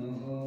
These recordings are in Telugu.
음.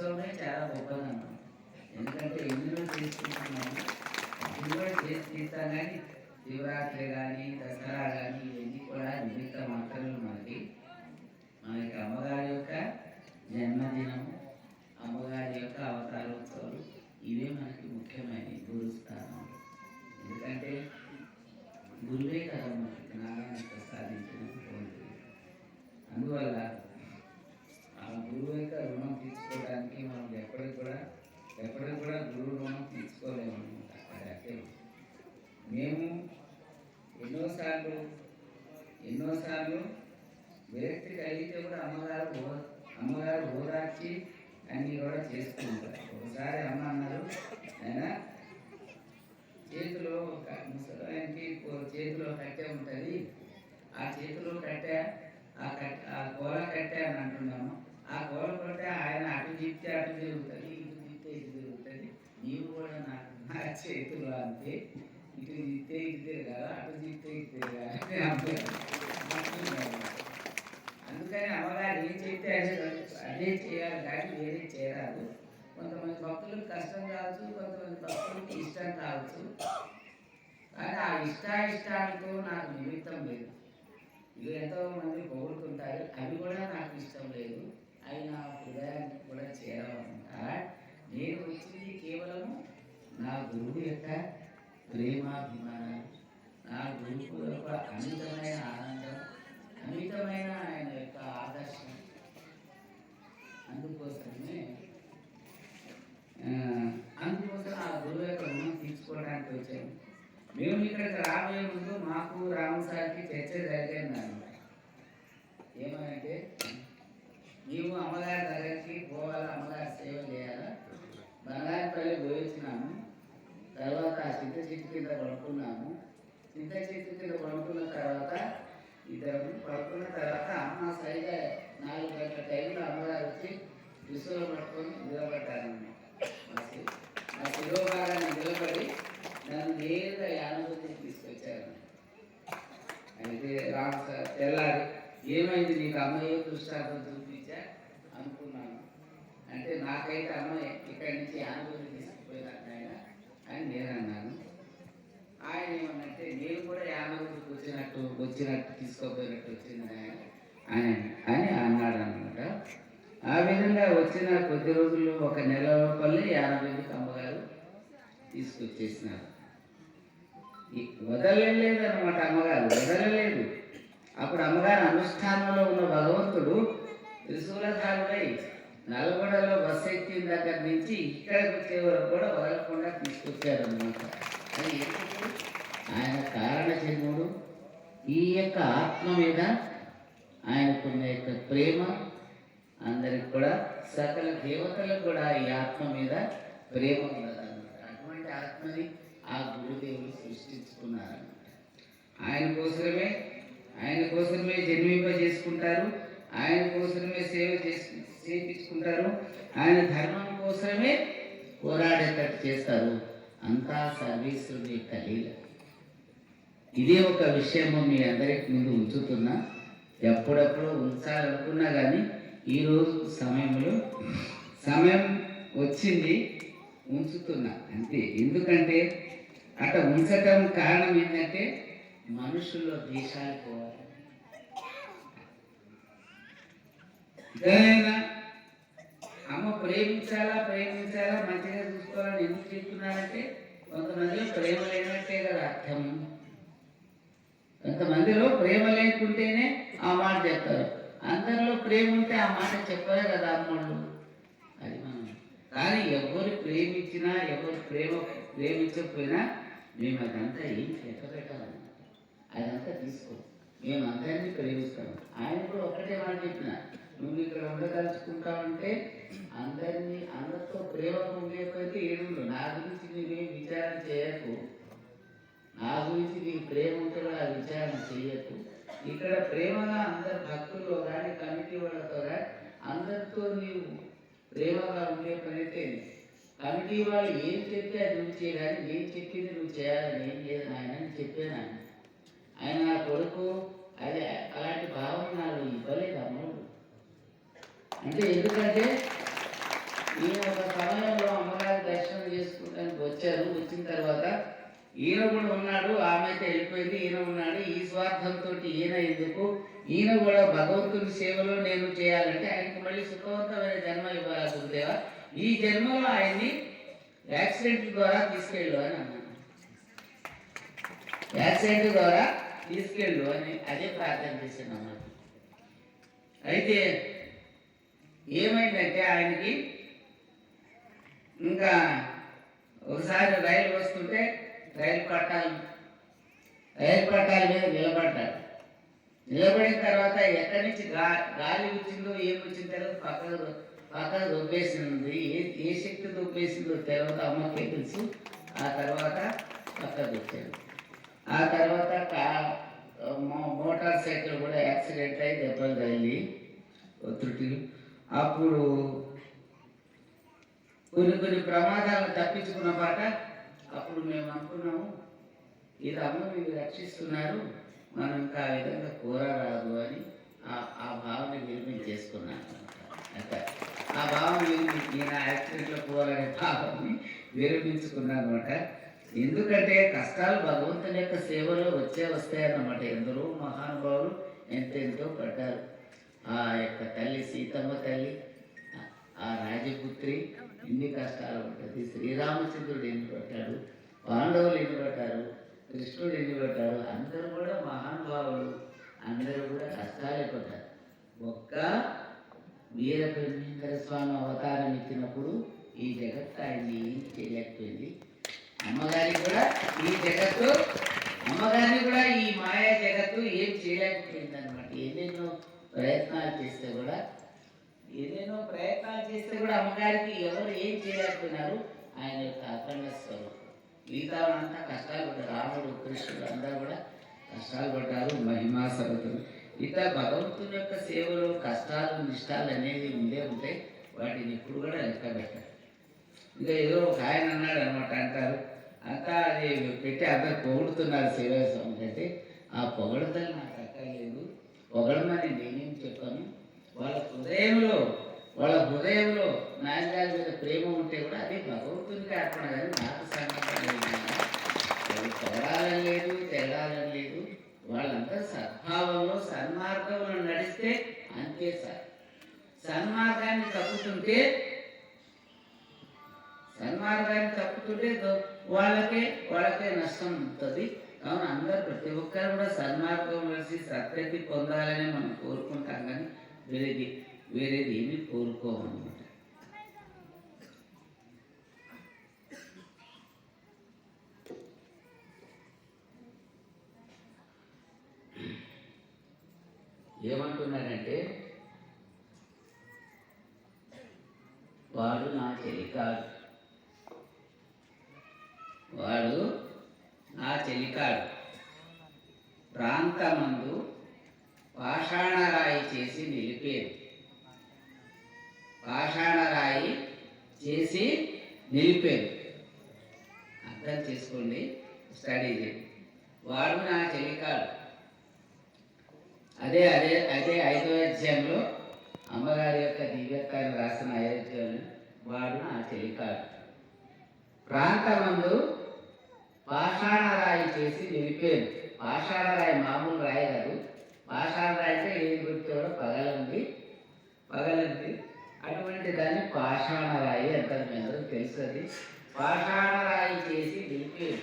యొక్క ఉత్సవమే చాలా గొప్పదన్నమాట అదే చేయాలి కానీ వేరే చేయరాదు కొంతమంది భక్తులకు కష్టం కావచ్చు కొంతమంది భక్తులకు ఇష్టం కావచ్చు. కానీ ఆ ఇష్టాయిష్టాలతో నాకు నిమిత్తం లేదు. ఇవి ఎంతో మంది పొగుడుతుంటారు అవి కూడా నాకు ఇష్టం లేదు. అవి నా హృదయానికి కూడా చేరవన్నమాట నేను వచ్చింది కేవలం నా గురువు యొక్క ప్రేమాభిమానం నా గురువు యొక్క అమితమైన ఆనందం అమితమైన ఆయన యొక్క ఆదర్శం. అందుకోసమే అందుకోసం ఆ గురువు యొక్క రుణం తీర్చుకోవడానికి వచ్చాము మేము ఇక్కడికి రాబోయే ముందు మాకు రామసారికి చర్చ జరిగింది అనమాట ఏమనంటే మేము అమ్మగారి దగ్గరికి పోవాలి అమ్మగారి సేవ చేయాలా? బంగారుపల్లి పోయి తర్వాత ఆ చింత చెట్టు కింద పడుకున్నాము. చింత చెట్టు కింద పడుకున్న తర్వాత ఇద్దరు పడుకున్న తర్వాత అమ్మ సరిగా నాలుగు గంటల టైంలో అమ్మగారు వచ్చి దుస్తులు పట్టుకొని నిలబడ్డారన్నమాట మా శి- మా శిరోభాగాన్ని నిలబడి నన్ను నేరుగా యానబుద్ధికి తీసుకొచ్చారు. అయితే రామ సార్ తెల్లారి ఏమైంది నీకు అమ్మయ్య దృష్టాంతం చూపించా? అనుకున్నాను. అంటే నాకైతే అమ్మాయి ఇక్కడి నుంచి యానబుద్ధి తీసుకుపోయినట్టు ఆయన అని నేను అన్నాను. ఆయన ఏమన్నంటే నేను కూడా యానబుద్ధికి వచ్చినట్టు వచ్చినట్టు తీసుకోపోయినట్టు వచ్చింది ఆయన ఆయన అని అన్నాడు అనమాట ఆ విధంగా వచ్చిన కొద్ది రోజుల్లో ఒక నెల యాభై యానబుద్ధికి అమ్మగారు తీసుకొచ్చేసినారు. ఈ వదలలేదు అనమాట అమ్మగారు వదలలేదు. అప్పుడు అమ్మగారు అనుష్ఠానంలో ఉన్న భగవంతుడు త్రిశూలధారుడై నల్గొండలో బస్సు ఎక్కిన దగ్గర నుంచి ఇక్కడికి వచ్చే వరకు కూడా వదలకుండా తీసుకొచ్చారనమాట అది ఆయన కారణ జన్ముడు ఈ యొక్క ఆత్మ మీద ఆయనకున్న యొక్క ప్రేమ అందరికి కూడా సకల దేవతలకు కూడా ఈ ఆత్మ మీద ప్రేమ ఉన్నదన్నమాట. అటువంటి ఆత్మని ఆ గురుదేవులు సృష్టించుకున్నారన్నమాట ఆయన కోసమే ఆయన కోసమే జన్మింపజేసుకుంటారు ఆయన కోసమే సేవ చేసి చేపించుకుంటారు ఆయన ధర్మం కోసమే పోరాడేటట్టు చేస్తారు. అంతా సర్వీసుని కలీల ఇదే ఒక విషయము మీ అందరికి ముందు ఉంచుతున్నా. ఎప్పుడప్పుడు ఉంచాలనుకున్నా కానీ ఈరోజు సమయంలో సమయం వచ్చింది ఉంచుతున్నా అంతే. ఎందుకంటే అట్లా ఉంచటం కారణం ఏంటంటే మనుషుల్లో దేశాలు పోవాలి. అమ్మ ప్రేమించాలా ప్రేమించాలా? మంచిగా చూసుకోవాలని ఎందుకు చెప్తున్నారంటే కొంతమందిలో ప్రేమ లేనట్టే కదా అర్థం. కొంతమందిలో ప్రేమ లేకుంటేనే ఆ మాట చెప్పారు. అందరిలో ప్రేమ ఉంటే ఆ మాట చెప్పారు కదా అమ్మోళ్ళు. అది మనం. కానీ ఎవరు ప్రేమించినా ఎవరు ప్రేమ ప్రేమించకపోయినా మేము అదంతా ఏం చెప్పబెట్టాలి అదంతా తీసుకో. మేము అందరినీ ప్రేమిస్తాం. ఆయన కూడా ఒకటే మాట చెప్పిన. నువ్వు ఇక్కడ ఉండదలుచుకుంటావంటే అందరినీ అందరితో ప్రేమ ఉండేకపోతే ఏడు నా గురించి నువ్వేం విచారణ చేయకు. నా గురించి నీకు ప్రేమ ఉంటే కూడా ఆ విచారణ చేయకు. ఇక్కడ ప్రేమగా అందరు భక్తుల్లో కానీ కమిటీ వాళ్ళతో కానీ అందరితో నీవు ప్రేమగా ఉండే పనైతే కమిటీ వాళ్ళు ఏం చెప్తే అది నువ్వు చేయాలి నేను చెప్పింది నువ్వు చేయాలని ఏం లేదు ఆయన అని చెప్పాను ఆయన. ఆయన నా కొడుకు అదే అలాంటి భావం నాకు ఇవ్వలేదు అమ్మడు అంటే ఎందుకంటే నేను ఒక సమయంలో అమ్మగారి దర్శనం చేసుకుంటానికి వచ్చారు వచ్చిన తర్వాత ఈయన కూడా ఉన్నాడు ఆమె అయితే వెళ్ళిపోయింది ఈయన ఉన్నాడు. ఈ స్వార్థంతో ఈయన ఎందుకు? ఈయన కూడా భగవంతుని సేవలో నేను చేయాలంటే ఆయనకు మళ్ళీ సుఖవంతమైన జన్మ ఇవ్వాలి గురుదేవా? ఈ జన్మలో ఆయన్ని యాక్సిడెంట్ ద్వారా తీసుకెళ్ళు అని అన్నాను యాక్సిడెంట్ ద్వారా తీసుకెళ్ళు అని అదే ప్రార్థన చేశాను అన్నమాట అయితే ఏమైందంటే ఆయనకి ఇంకా ఒకసారి రైలు వస్తుంటే రైలు పట్టాలు రైలు పట్టాల మీద నిలబడ్డాడు. నిలబడిన తర్వాత ఎక్కడి నుంచి గా గాలి వచ్చిందో ఏం వచ్చిందో తెలియదు పక్కన పక్కన దొబ్బేసింది. ఏ ఏ శక్తి దొబ్బేసిందో తెలియదు అమ్మకే తెలుసు. ఆ తర్వాత పక్కకు వచ్చాడు. ఆ తర్వాత మోటార్ సైకిల్ కూడా యాక్సిడెంట్ అయి దెబ్బలు తగిలి ఒత్తుటిలు అప్పుడు కొన్ని కొన్ని ప్రమాదాలు తప్పించుకున్న పాట అప్పుడు మేము అనుకున్నాము ఇది అమ్మ మీరు రక్షిస్తున్నారు మనం ఇంకా ఆ విధంగా కూరరాదు అని ఆ ఆ భావన విరమించేసుకున్నాను అన్నమాట ఆ భావన నేను యాక్సిడెంట్లో కోరనే భావాన్ని విరమించుకున్నాను అనమాట ఎందుకంటే కష్టాలు భగవంతుని యొక్క సేవలో వచ్చే వస్తాయన్నమాట. ఎందరో మహానుభావులు ఎంతెంతో పడ్డారు. ఆ యొక్క తల్లి సీతమ్మ తల్లి ఆ రాజపుత్రి ఎన్ని కష్టాలు ఉంటుంది శ్రీరామచంద్రుడు ఎన్ని పట్టాడు పాండవులు ఎన్ని పట్టారు కృష్ణుడు ఎన్ని పట్టారు అందరూ కూడా మహానుభావులు. అందరూ కూడా కష్టాలే పడ్డారు. ఒక్క వీరబ్రహ్మేంద్ర స్వామి అవతారం ఇచ్చినప్పుడు ఈ జగత్తు ఆయన్ని ఏం చేయలేకపోయింది. అమ్మగారికి కూడా ఈ జగత్తు అమ్మగారిని కూడా ఈ మాయా జగత్తు ఏం చేయలేకపోయింది అనమాట ఎన్నెన్నో ప్రయత్నాలు చేస్తే కూడా ఏదైనా ప్రయత్నాలు చేస్తే కూడా అమ్మగారికి ఎవరు ఏం చేయలేకపోయినారు. ఆయన యొక్క అఖండ స్వరూపం మిగతా అంతా కష్టాలు పడ్డారు. రాముడు కృష్ణుడు అందరూ కూడా కష్టాలు పడ్డారు. మహిమా సరతులు ఇట్లా భగవంతుని యొక్క సేవలో కష్టాలు నిష్టాలు అనేది ఉండే ఉంటాయి వాటిని ఇప్పుడు కూడా లెక్క పెట్టారు. ఇంకా ఏదో ఒక ఆయన అన్నాడు అనమాట అంటారు. అంతా అది పెట్టి అందరు పొగుడుతున్నారు సేవా స్వామి అంటే ఆ పొగడతలు నాకు అక్కర్లేదు. పొగడమని నేనేం చెప్పాను. వాళ్ళ హృదయంలో వాళ్ళ హృదయంలో నాయనగారి మీద ప్రేమ ఉంటే కూడా అది భగవంతునికి అర్పణ కానీ నాకు సంఘటన లేదు వాళ్ళు లేదు తెగడాలని లేదు. వాళ్ళందరూ సద్భావంలో సన్మార్గంలో నడిస్తే అంతే సార్. సన్మార్గాన్ని తప్పుతుంటే సన్మార్గాన్ని తప్పుతుంటే వాళ్ళకే వాళ్ళకే నష్టం ఉంటుంది. కావున అందరూ ప్రతి ఒక్కరు కూడా సన్మార్గం వలసి సత్యతి పొందాలని మనం కోరుకుంటాం. కానీ వేరేది వేరేది ఏమి కోరుకోమన్నమాట. ఏమంటున్నారంటే వాడు నా చెలికాడు వాడు నా చెలికాడు ప్రాంతమందు పాషాణరాయి చేసి నిలిపేది పాషాణరాయి చేసి నిలిపేది అర్థం చేసుకోండి స్టడీ చేయండి. వాడు నా చెలికాడు అదే అదే అదే ఐదో అధ్యాయంలో అమ్మగారి యొక్క దివ్యత్వాన్ని రాసిన అయోధ్యలో వాడు నా చెలికాడు ప్రాంతమందు పాషాణరాయి చేసి నిలిపేది పాషాణ రాయి మామూలు రాయి కాదు. పాషాణ అయితే అంటే ఏది పగలంది పగలంది అటువంటి దాన్ని పాషాణ రాయి అంటారు మీ అందరూ తెలుసు పాషాణరాయి చేసి నిలిపేను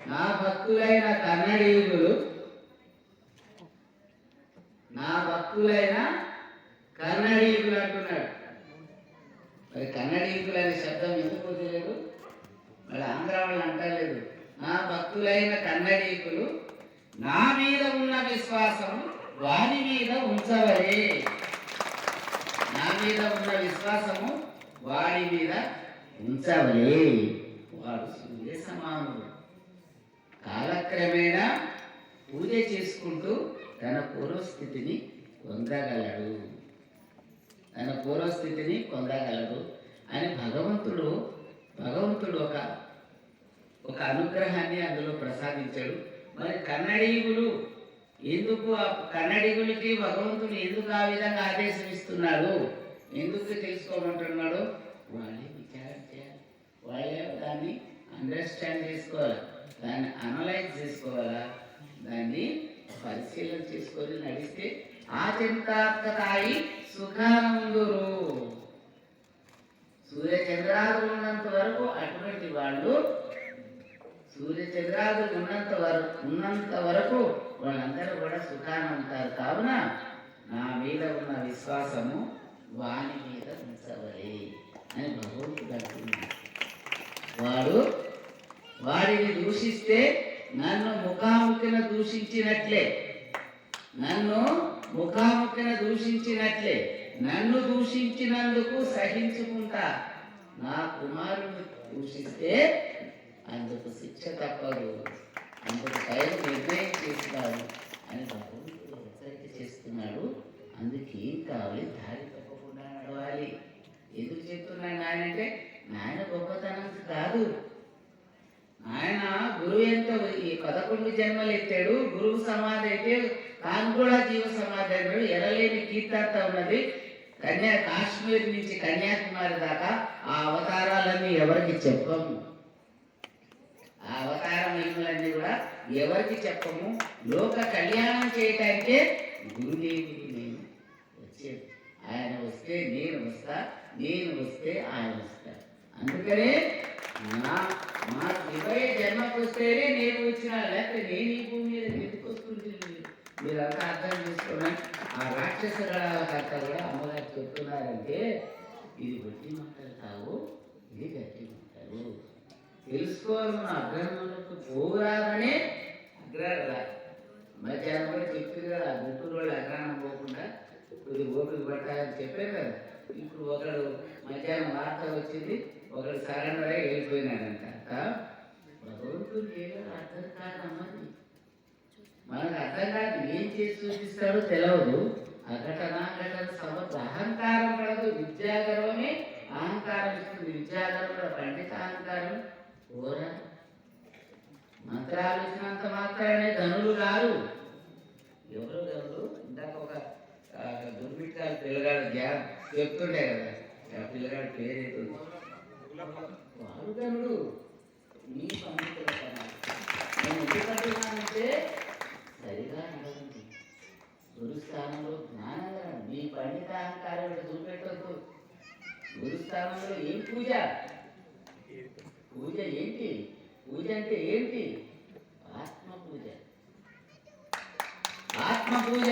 నా భక్తులైన కన్నడీయులు నా భక్తులైన కన్నడీయులు అంటున్నాడు మరి కన్నడీకులు అనే శబ్దం ఎందుకు తెలియదు మరి ఆంధ్ర వాళ్ళు అంటలేదు. నా భక్తులైన కన్నడీకులు నా మీద ఉన్న విశ్వాసం వారి మీద ఉంచవలే. నా మీద ఉన్న విశ్వాసము వారి మీద ఉంచవలే. వాడు సూర్య సమానుడు. కాలక్రమేణా పూజ చేసుకుంటూ తన పూర్వస్థితిని పొందగలడు. తన పూర్వస్థితిని పొందగలడు అని భగవంతుడు భగవంతుడు ఒక ఒక అనుగ్రహాన్ని అందులో ప్రసాదించాడు. మరి కన్నడీయులు ఎందుకు ఆ కన్నడిగులకి భగవంతుడు ఎందుకు ఆ విధంగా ఆదేశం ఇస్తున్నాడు? ఎందుకు తెలుసుకోమంటున్నాడు? వాళ్ళే విచారం చేయాలి. వాళ్ళే దాన్ని అండర్స్టాండ్ చేసుకోవాలి? దాన్ని అనలైజ్ చేసుకోవాలా? దాన్ని పరిశీలన చేసుకొని నడిస్తే ఆ సుఖానందురు సూర్యచంద్రాదులు ఉన్నంత వరకు అటువంటి వాళ్ళు సూర్య చంద్రాదులు ఉన్నంత వరకు ఉన్నంత వరకు వాళ్ళందరూ కూడా సుఖాన్ని ఉంటారు. కావున నా మీద ఉన్న విశ్వాసము వాని మీద ఉంచవలే అని భగవంతుడు అంటున్నాడు. వాడు వాడిని దూషిస్తే నన్ను ముఖాముఖిన దూషించినట్లే. నన్ను ముఖాముఖిన దూషించినట్లే. నన్ను దూషించినందుకు సహించుకుంటా. నా కుమారుని దూషిస్తే అందుకు శిక్ష తప్పదు. అందుకు టైం నిర్ణయం చేస్తాడు అని భగవంతుడు హెచ్చరిక చేస్తున్నాడు. అందుకే ఏం కావాలి దారి తప్పకుండా నడవాలి. ఎందుకు చెప్తున్నాడు ఆయన అంటే నాయన గొప్పతనం కాదు. ఆయన గురువు ఎంత ఈ పదకొండు జన్మలు ఎత్తాడు. గురువు సమాధి అయితే తాను కూడా జీవ సమాధి అన్నాడు ఎరలేని కీర్తార్థ ఉన్నది. కన్యా కాశ్మీర్ నుంచి కన్యాకుమారి దాకా ఆ అవతారాలన్నీ ఎవరికి చెప్పము అవతార కూడా ఎవరికి చెప్పము. లోక కళ్యాణం చేయటానికే గురుదేవుడు నేను వచ్చేది ఆయన వస్తే నేను వస్తా నేను వస్తే ఆయన వస్తా. అందుకనే నా మా ఇరవై జన్మకు వస్తేనే నేను వచ్చిన లేకపోతే నేను ఈ భూమి మీద ఎందుకు వస్తుంటుంది మీరంతా అర్థం చేసుకోండి. ఆ రాక్షస కథ కూడా అమ్మగారు చెప్తున్నారంటే ఇది గట్టి మాటలు కావు ఇది గట్టి మాటలు. తెలుసుకోవాలన్న అగ్రహములకు అగ్రహంలోకి పోరాదనే రాదు మధ్యాహ్నం కూడా చెప్పారు కదా గుంటూరు వాళ్ళు అగ్రహణం పోకుండా కొద్ది ఓపిక పట్టాలని చెప్పారు కదా. ఇప్పుడు ఒకడు మధ్యాహ్నం వార్త వచ్చింది ఒకడు సరెండర్ అయి వెళ్ళిపోయినాడంట. భగవంతుడు ఏదో అర్థం కాదమ్మది మనకు అర్థం కాదు ఏం చేసి చూపిస్తాడో తెలియదు అఘటన ఘటన సమర్థ అహంకారం పడదు. విద్యాగర్వమే అహంకారం ఇస్తుంది. విద్యాగర్వ పండిత అహంకారం ఓరా మంత్రాలు ఇచ్చినంత మాత్రమే ధనులు కాదు ఎవరు ధనులు ఇందాక ఒక ఆ, దుర్మిట్టాలు పిల్లగాడు గ్యాప్ చెప్తుండే కదా ఆ పిల్లగాడు పేరు వాడు ధనుడు మీ పండితుల నేను సరిగా నడవండి. గురుస్థానంలో జ్ఞానంగా మీ పండిత అహంకారం చూపెట్టద్దు. గురుస్థానంలో ఏం పూజ? పూజ ఏంటి? పూజ అంటే ఏంటి? ఆత్మ పూజ ఆత్మ పూజ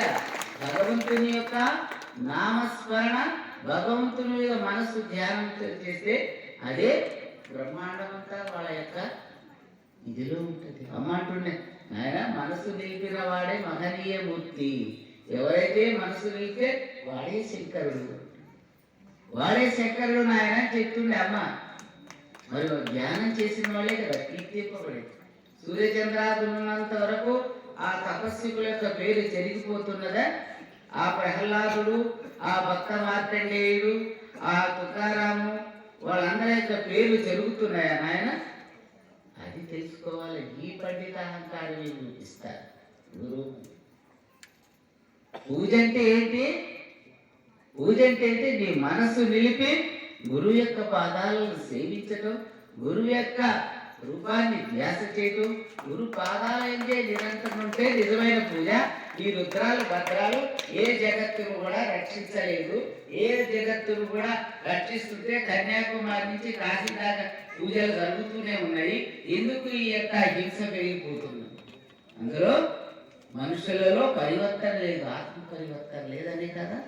భగవంతుని యొక్క నామస్మరణ భగవంతుని యొక్క మనస్సు ధ్యానం చేస్తే అదే బ్రహ్మాండం అంతా వాళ్ళ యొక్క ఇదిలో ఉంటుంది. అమ్మ అంటుండే నాయన మనసు నిలిపిన వాడే మహనీయ మూర్తి. ఎవరైతే మనసు నిలిపితే వాడే శంకరుడు. వాడే శంకరుడు నాయన చెప్తుండే అమ్మ. మరియు ధ్యానం చేసిన వాళ్ళే కదా కీర్తింపబడేది సూర్యచంద్రాదులున్నంత వరకు ఆ తపస్సుకుల యొక్క పేరు చెరిగిపోతున్నదా? ఆ ప్రహ్లాదుడు ఆ భక్త మార్కండేయుడు ఆ తుకారాము వాళ్ళందరి యొక్క పేర్లు జరుగుతున్నాయా నాయన? అది తెలుసుకోవాలి. ఈ పండిత అహంకారం ఏం చూపిస్తారు? గురువు. పూజ అంటే ఏంటి? పూజ అంటే ఏంటి? నీ మనసు నిలిపి గురువు యొక్క పాదాలను సేవించటం గురువు యొక్క రూపాన్ని ధ్యాస చేయటం గురు పాదాలంటే నిరంతరం ఉంటే నిజమైన పూజ. ఈ రుద్రాలు భద్రాలు ఏ జగత్తును కూడా రక్షించలేదు. ఏ జగత్తును కూడా రక్షిస్తుంటే కన్యాకుమారి నుంచి కాశీ దాకా పూజలు జరుగుతూనే ఉన్నాయి. ఎందుకు ఈ యొక్క హింస పెరిగిపోతుంది? అందులో మనుషులలో పరివర్తన లేదు ఆత్మ పరివర్తన లేదనే కదా.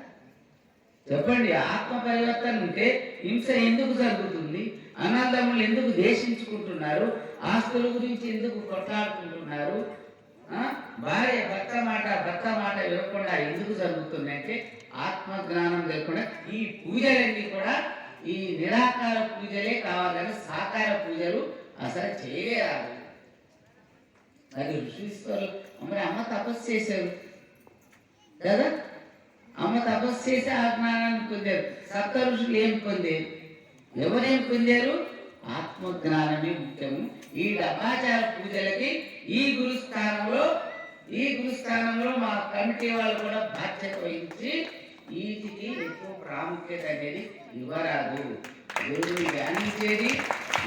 చెప్పండి ఆత్మ పరివర్తన ఉంటే హింస ఎందుకు జరుగుతుంది? అన్నదమ్ములు ఎందుకు దేశించుకుంటున్నారు ఆస్తుల గురించి ఎందుకు కొట్లాడుకుంటున్నారు? భార్య భర్త మాట భర్త మాట ఇవ్వకుండా ఎందుకు జరుగుతుందంటే ఆత్మ జ్ఞానం లేకుండా ఈ పూజలన్నీ కూడా ఈ నిరాకార పూజలే కావాలని సాకార పూజలు అసలు చేయరాదు. అది ఋషీశ్వరులు మరి అమ్మ తపస్సు చేశారు కదా? అమ్మ తపస్సు చేసి ఆ జ్ఞానాన్ని పొందారు. సప్త ఋషులు ఏం పొందారు? ఎవరేం పొందారు? ఆత్మజ్ఞానమే ముఖ్యము. ఈ డబ్బాచార పూజలకి ఈ గురుస్థానంలో ఈ గురుస్థానంలో మా కమిటీ వాళ్ళు కూడా బాధ్యత వహించి వీటికి ఎక్కువ ప్రాముఖ్యత అనేది ఇవ్వరాదు. గురువుని ధ్యానించేది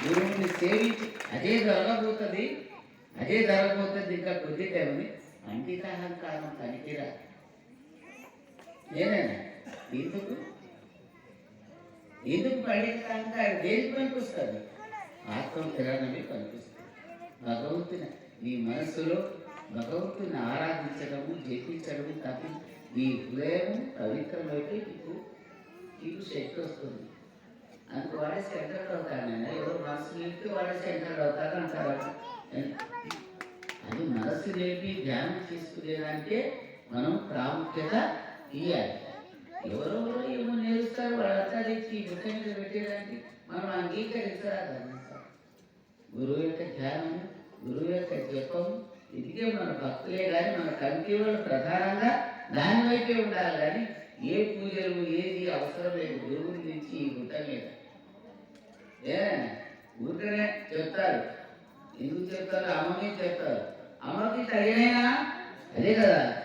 గురువుని సేవించి అదే జరగబోతుంది. అదే జరగబోతుంది ఇంకా కొద్ది టైంని అంకితాహంకారం పనికిరా ఏదైనా ఎందుకు? ఎందుకు ఆయన దేనికి పనిపిస్తుంది ఆత్మ కిరణమే పనిపిస్తుంది భగవంతుని నీ మనసులో భగవంతుని ఆరాధించడము జపించడము తప్పి నీ హృదయం పవిత్రమైతే నీకు నీకు శక్తి వస్తుంది. అందుకు వాడే సెంటర్ అవుతాను ఎవరు మనసు నిలిపి వాడే సెంటర్ అవుతారు అంటారు? అది మనసు లేపి ధ్యానం చేసుకునేదంటే మనం ప్రాముఖ్యత ఇవ్వాలి ఎవరో ఏమో నేర్పుతారు వాళ్ళంతా తెచ్చి ఈ మీద పెట్టేదానికి మనం అంగీకరించరాదు గురువు యొక్క ధ్యానం గురువు యొక్క జపం ఇదిగే మన భక్తులే కానీ మన కమిటీ ప్రధానంగా దాని వైపే ఉండాలి కానీ ఏ పూజలు ఏది అవసరం లేదు. గురువు నుంచి ఈ గుట్ట మీద. ఏ? ఊరికనే చెప్తారు. ఎందుకు చెప్తారు? అమ్మకి చెప్తారు. అమ్మకి తగినైనా అదే కదా.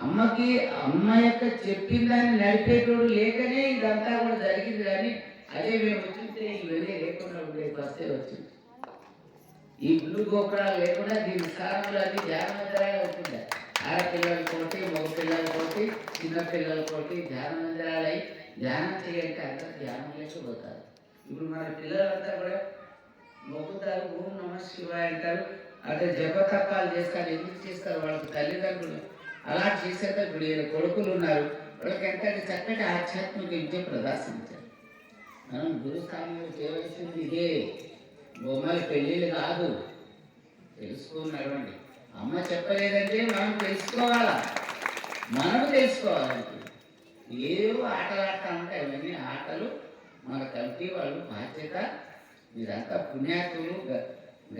అమ్మకి అమ్మ యొక్క చెప్పిన దాన్ని నడిపేటోడు లేకనే ఇదంతా కూడా జరిగింది కానీ అదే మేము వచ్చింటే ఇవన్నీ లేకుండా ఉండే వస్తే వచ్చింది. ఈ బ్లూ గోపురాలు లేకుండా దీని స్థానంలో అది ధ్యాన మందిరాలు అవుతుంది ఆడపిల్లల కోటి మగ పిల్లల కోటి చిన్న పిల్లల కోటి ధ్యానమందిరాలు అయి ధ్యానం చేయాలంటే అందరూ ధ్యానం లేకపోతారు ఇప్పుడు మన పిల్లలంతా కూడా మొక్కుతారు ఓం నమ శివాయ అంటారు. అదే జపతపాలు చేస్తారు ఎందుకు చేస్తారు? వాళ్ళకి తల్లిదండ్రులు అలా చేసేట ఇప్పుడు ఈయన కొడుకులు ఉన్నారు. వాళ్ళకి ఎంత చక్కటి ఆధ్యాత్మిక విద్య ప్రదర్శించారు. మనం గురుస్థానంలో చేయవలసింది ఇదే. బొమ్మలు పెళ్ళిళ్ళు కాదు. తెలుసుకుని అమ్మ చెప్పలేదంటే మనం తెలుసుకోవాలా? మనం తెలుసుకోవాలంటే. ఏవో ఆటలు ఆడతా ఉంటాయి అవన్నీ ఆటలు. మన కమిటీ వాళ్ళు బాధ్యత. మీరంతా పుణ్యాత్తులు గ-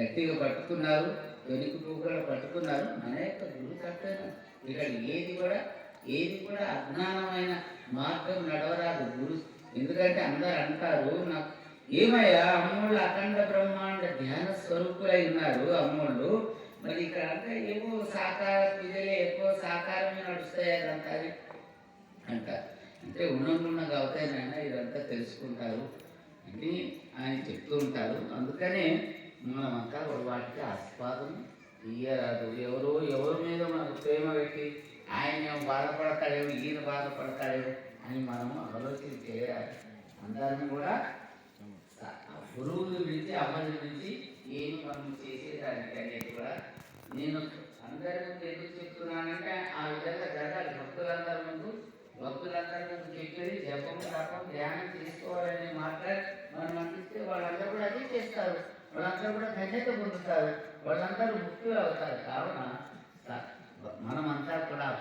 గట్టిగా పట్టుకున్నారు. వెనుక కూడా పట్టుకున్నారు. మన యొక్క గురువు తప్పేనా? ఇక్కడ ఏది కూడా ఏది కూడా అజ్ఞానమైన మార్గం నడవరాదు గురు. ఎందుకంటే అందరు అంటారు నాకు ఏమయ్యా? అమ్మోళ్ళు అఖండ బ్రహ్మాండ ధ్యాన స్వరూపులై ఉన్నారు అమ్మోళ్ళు. మరి ఇక్కడ అంతా ఏవో సాకార పూజలే ఎక్కువ సాకారమే నడుస్తాయి అదంతా అని అంటారు. అంటే ఉన్నందున్నగా అవుతాయినైనా ఇదంతా తెలుసుకుంటారు అని ఆయన చెప్తూ ఉంటారు. అందుకనే మనమంతా కూడా వాటికి ఆస్వాదం ఇయ్యరాదు. ఎవరో ఎవరి మీద మనకు ప్రేమ పెట్టి ఆయన ఏమో బాధపడతాడేమో ఈయన బాధపడతాడేమో అని మనము ఆలోచన చేయాలి. అందరిని కూడా గురువుల గురించి అమ్మల గురించి ఏమి మనం చేసేదానికి అనేది కూడా నేను అందరి ముందు ఎందుకు చెప్తున్నానంటే ఆ విధంగా జరగాలి భక్తులందరి ముందు భక్తులందరి ముందు చెప్పేది జపం తపం ధ్యానం చేసుకోవాలని మాట్లాడి మనం అందిస్తే వాళ్ళందరూ కూడా అదే చేస్తారు వాళ్ళందరూ కూడా ధన్యత పొందుతారు వాళ్ళందరూ ముక్తులు అవుతారు. కావున మనమంతా కూడా ఆ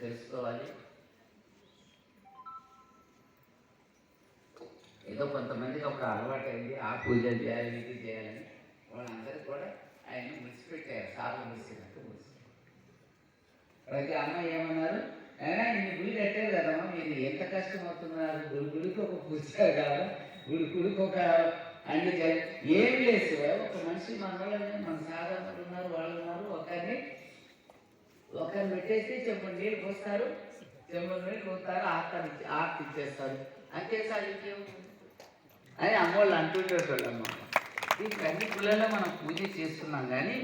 తెలుసుకోవాలి. ఏదో కొంతమందికి ఒక అలవాటు అయింది ఆ పూజలు చేయాలి ఇది చేయాలని వాళ్ళందరూ కూడా ఆయన ముసిపెట్టారు సార్లు ముసినట్టు ముసి ప్రతి అమ్మ ఏమన్నారు? అయినా ఇన్ని గుడి కట్టారు కదమ్మా మీరు ఎంత కష్టం అవుతున్నారు? గుడి గుడికి ఒక పూజ కావాలి? గుడి గుడికి ఒక అన్ని ఏం లేదు ఒక మనిషి మన మన సాధారణలు ఉన్నారు వాళ్ళు ఉన్నారు ఒకరిని ఒకరిని పెట్టేసి చెంబు నీళ్ళు పోస్తారు చెంబు నీళ్ళు పోస్తారు ఆర్తని ఆర్తి ఇచ్చేస్తారు. అంతే సార్ ఇంకేముంది అని అమ్మోళ్ళు అంటుండేటోళ్ళమ్మ. ఈ కన్ని కులలో మనం పూజ చేస్తున్నాం కానీ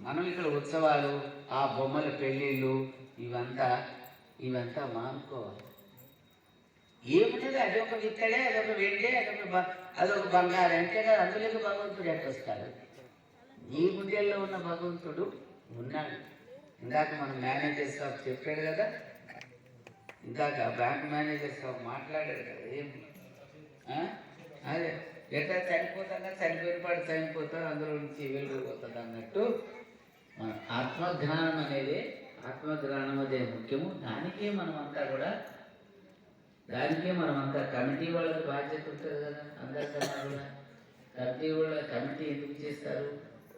మనం ఇక్కడ ఉత్సవాలు ఆ బొమ్మల పెళ్ళిళ్ళు ఇవంతా ఇవంతా మానుకోవాలి. ఏముంటుంది? అదొక విత్తడే అదొక వెండే అదొక అదొక బంగారం. అంతే కదా అందులోకి భగవంతుడు ఎట్లా నీ గుండెల్లో ఉన్న భగవంతుడు ఉన్నాడు. ఇందాక మన మేనేజర్ సాబ్ చెప్పాడు కదా. ఇందాక బ్యాంక్ మేనేజర్ సాబ్ మాట్లాడాడు కదా ఏం? అదే ఎట్లా చనిపోతాగా చనిపోయిన పాటు చనిపోతారు అందులో నుంచి వెళ్ళిపోతుంది అన్నట్టు మన ఆత్మజ్ఞానం అనేది ఆత్మజ్ఞానం అదే ముఖ్యము. దానికే మనం అంతా కూడా దానికే మనం అంతా కమిటీ వాళ్ళకి బాధ్యత ఉంటుంది కదా అందరికన్నా కూడా కమిటీ వాళ్ళ కమిటీ ఎందుకు చేస్తారు?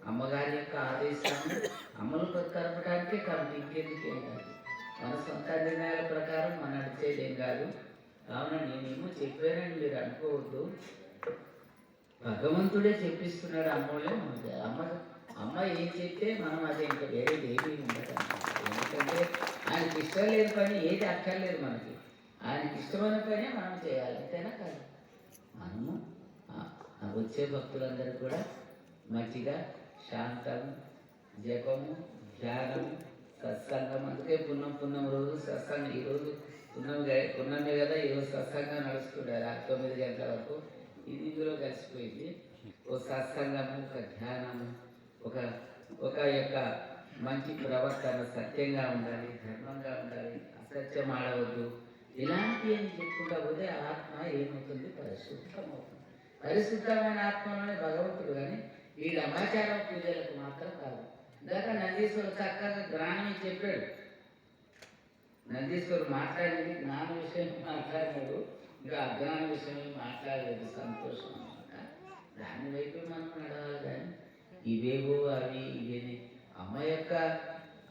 అమ్మగారి యొక్క ఆదేశాన్ని అమలు కలపడానికే కమిటీ ఇంకెందుకే కాదు. మన సొంత నిర్ణయాల ప్రకారం మనం నడిచేదేం కాదు. కావున నేనేమో చెప్పానని మీరు అనుకోవద్దు. భగవంతుడే చెప్పిస్తున్నాడు అమ్మోళ్ళే మనకి అమ్మ అమ్మ ఏం చెప్తే మనం అదే ఇంకా వేరేది ఏమీ ఉండదు ఎందుకంటే ఆయనకి ఇష్టం లేని పని ఏది అక్కర్లేదు మనకి. ఆయనకి ఇష్టమైన పనే మనం చేయాలి అంతేనా కాదు. మనము ఆ- ఆ వచ్చే భక్తులందరూ కూడా మంచిగా శాంతం జపము ధ్యానము సత్సంగం అందుకే పున్నం పున్నం రోజు సత్సంగం. ఈరోజు పున్నం పున్నమే కదా ఈరోజు సత్సంగం రాత్రి తొమ్మిది గంటల వరకు. ఇది ఇందులో కలిసిపోయింది. ఓ సత్సంగము ఒక ధ్యానము ఒక ఒక యొక్క మంచి ప్రవర్తన సత్యంగా ఉండాలి ధర్మంగా ఉండాలి అసత్యం ఆడవద్దు. ఇలాంటి అని చెప్పుకుంటా పోతే ఆత్మ ఏమవుతుంది? పరిశుద్ధమవుతుంది. పరిశుద్ధమైన ఆత్మలోనే భగవంతుడు కానీ ఈ అమాచారం పూజలకు మాత్రం కాదు. ఇందాక నందీశ్వరు చక్కగా జ్ఞానం చెప్పాడు. నందీశ్వరు మాట్లాడింది జ్ఞాన విషయం మాట్లాడినాడు. ఇంకా అజ్ఞాన విషయం మాట్లాడలేదు సంతోషం అనమాట. దాని వైపు మనం నడవాలి కానీ ఇవేవో అవి ఇవేని. అమ్మ యొక్క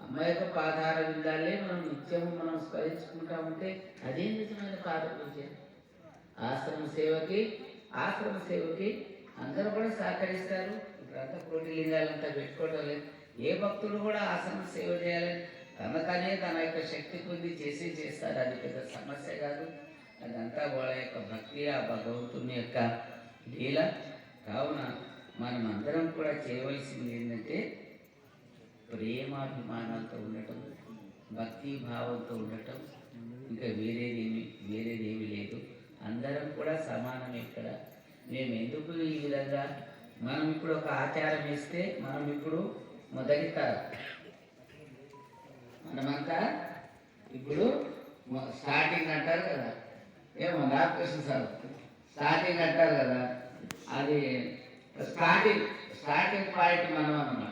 అమ్మాయి యొక్క పాదార విందాలే మనం నిత్యము మనం స్మరించుకుంటా ఉంటే అదే నిజమైన పాద పూజ. ఆశ్రమ సేవకి ఆశ్రమ సేవకి అందరూ కూడా సహకరిస్తారు. ఇప్పుడంతా కోటి లింగాలంతా పెట్టుకోవడం లేదు. ఏ భక్తులు కూడా ఆశ్రమ సేవ చేయాలని తనకనే తన యొక్క శక్తి పొంది చేసి చేస్తారు. అది పెద్ద సమస్య కాదు. అదంతా వాళ్ళ యొక్క భక్తి ఆ భగవంతుని యొక్క లీల. కావున మనం అందరం కూడా చేయవలసింది ఏంటంటే ప్రేమాభిమానాలతో ఉండటం భక్తి భావంతో ఉండటం ఇంకా వేరేదేమి వేరేదేమి లేదు. అందరం కూడా సమానం ఇక్కడ. మేము ఎందుకు ఈ విధంగా మనం ఇప్పుడు ఒక ఆచారం ఇస్తే మనం ఇప్పుడు మొదటి తరం మనమంతా ఇప్పుడు స్టార్టింగ్ అంటారు కదా. ఏమో రామకృష్ణ సార్ స్టార్టింగ్ అంటారు కదా. అది స్టార్టింగ్ స్టార్టింగ్ పాయింట్ మనం అన్నమాట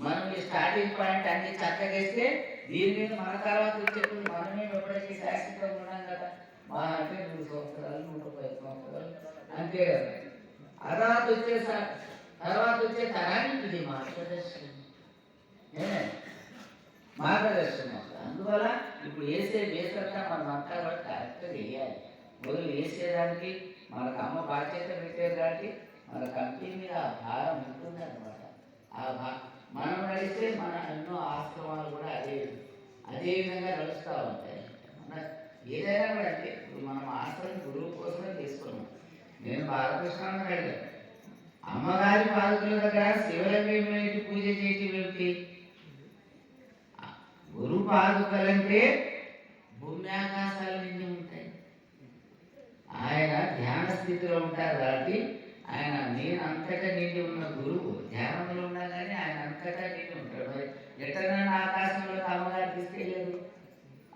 మనం ఈ స్టార్టింగ్ పాయింట్ అన్ని చక్కగేస్తే దీని మీద మన తర్వాత వచ్చేప్పుడు మనమే ఎప్పటికీ శాశ్వతంగా ఉన్నాం కదా మా అంటే నూరు సంవత్సరాలు నూట పది సంవత్సరాలు అంతే కదా ఆ తర్వాత వచ్చే తర్వాత వచ్చే తరానికి ఇది మార్గదర్శనం. మార్గదర్శనం అందువల్ల ఇప్పుడు వేసే వేసంతా మనం అంతా కూడా కరెక్ట్గా వేయాలి. మొదలు వేసేదానికి మనకు అమ్మ బాధ్యత పెట్టేదానికి మన కంపెనీ మీద ఆ భారం ఉంటుంది అనమాట ఆ భారం మనం నడిస్తే మన ఎన్నో ఆశ్రమాలు కూడా అదే అదే విధంగా నడుస్తూ ఉంటాయి. మన ఏదైనా కూడా అంటే ఇప్పుడు మనం ఆశ్రమం గురువు కోసమే తీసుకున్నాం. నేను బాలకృష్ణ అడిగాను. అమ్మగారి పాదకుల దగ్గర శివలింగం ఏంటి పూజ చేయటం ఏమిటి గురు పాదుకలంటే భూమి ఆకాశాలు నిండి ఉంటాయి. ఆయన ధ్యాన స్థితిలో ఉంటారు కాబట్టి ఆయన నేను అంతటా నిండి ఉన్న గురువు. ధ్యానంలో ఉన్నా కానీ ఆయన అంతటా నేను ఉంటాడు. మరి ఆకాశంలో రామగారు తీసుకెళ్ళారు?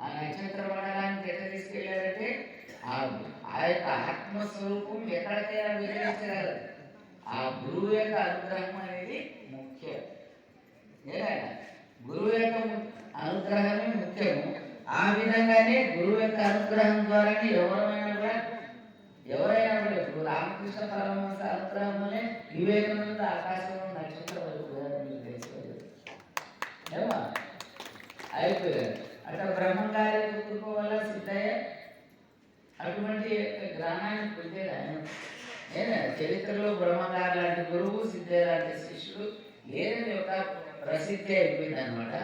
ఆ నక్షత్ర మండలానికి ఎట్లా తీసుకెళ్ళారంటే ఆ ఆ యొక్క ఆత్మస్వరూపం ఎక్కడికైనా వివరించగలరు ఆ గురువు యొక్క అనుగ్రహం అనేది ముఖ్యం. ఏదైనా గురువు యొక్క అనుగ్రహమే ముఖ్యము. ఆ విధంగానే గురువు యొక్క అనుగ్రహం ద్వారానే ఎవరైనా కూడా ఎవరైనా కూడా ఇప్పుడు రామకృష్ణ పరమహంస అనుగ్రహం వల్లే వివేకానంద ఆకాశంలో నక్షత్రం ఏమా? అయిపోయారు అట్లా బ్రహ్మంగారి కృప వల్ల సిద్ధయ్య అటువంటి గ్రామానికి జ్ఞానాన్ని ఆయన. ఏనా చరిత్రలో బ్రహ్మగారు లాంటి గురువు సిద్ధయ్య లాంటి శిష్యుడు లేదని ఒక ప్రసిద్ధి అయిపోయింది అనమాట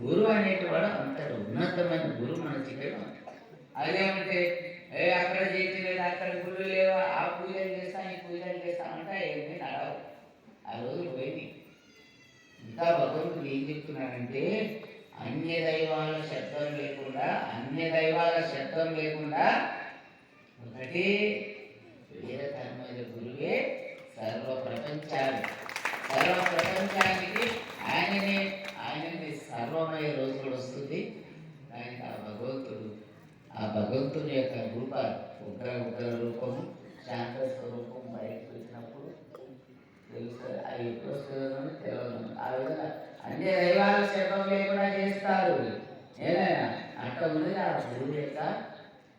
గురువు అనేటివాడు అంతటి ఉన్నతమైన గురువు మన చికెన్ అదేమంటే ఏ అక్కడ చేయట్లేదు అక్కడ గురువు లేవా ఆ పూజలు చేస్తాం ఈ పూజలు చేస్తాం అంటే ఏమీ నడవ ఇంకా భగవంతుడు ఏం చెప్తున్నాడంటే అన్య దైవాల శబ్దం లేకుండా అన్య దైవాల శబ్దం లేకుండా ఒకటి వేదకర్మైన గురువే సర్వ ప్రపంచాన్ని. సర్వ ప్రపంచానికి ఆయననే ఆయనని సర్వమయ్యే రోజు కూడా వస్తుంది. ఆయన ఆ భగవంతుడు ఆ భగవంతుని యొక్క రూప ఉగ్ర ఉగ్ర రూపము శాంత స్వరూపం తెలుస్తుంది. అది ఎప్పుడు వస్తుందో తెలియదు ఆ విధంగా అన్ని దైవాల శబ్దం లేకుండా చేస్తారు. ఏదైనా అట్ట ఉన్నది ఆ గురువు యొక్క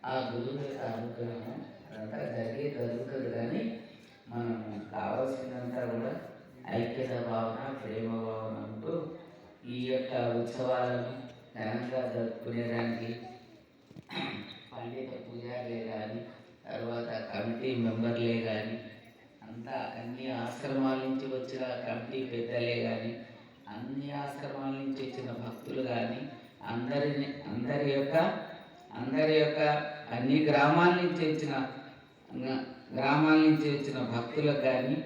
ఆ గురువు యొక్క అనుగ్రహం అదంతా జరిగే జరుగుతుంది కానీ మనం కావాల్సిందంతా కూడా ఐక్యత భావన ప్రేమ భావన అంటూ ఈ యొక్క ఉత్సవాలను ఘనంగా జరుపుకునేదానికి పండిత పూజారులే కానీ తర్వాత కమిటీ మెంబర్లే కానీ అంతా అన్ని ఆశ్రమాల నుంచి వచ్చిన కమిటీ పెద్దలే కానీ అన్ని ఆశ్రమాల నుంచి వచ్చిన భక్తులు కానీ అందరిని అందరి యొక్క అందరి యొక్క అన్ని గ్రామాల నుంచి వచ్చిన గ్రామాల నుంచి వచ్చిన భక్తులకు కానీ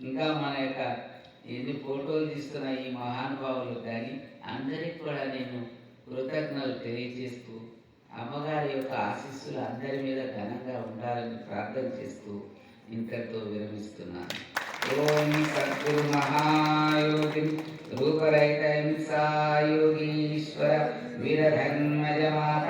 ఇంకా మన యొక్క ఎన్ని ఫోటోలు తీస్తున్న ఈ మహానుభావులకు కానీ అందరికి కూడా నేను కృతజ్ఞతలు తెలియజేస్తూ అమ్మగారి యొక్క ఆశీస్సులు అందరి మీద ఘనంగా ఉండాలని ప్రార్థన చేస్తూ ఇంతటితో విరమిస్తున్నాను. ఓం సద్గురు మహాయోగి రూపరహిత హింసాయోగీశ్వర వీరధర్మజమాత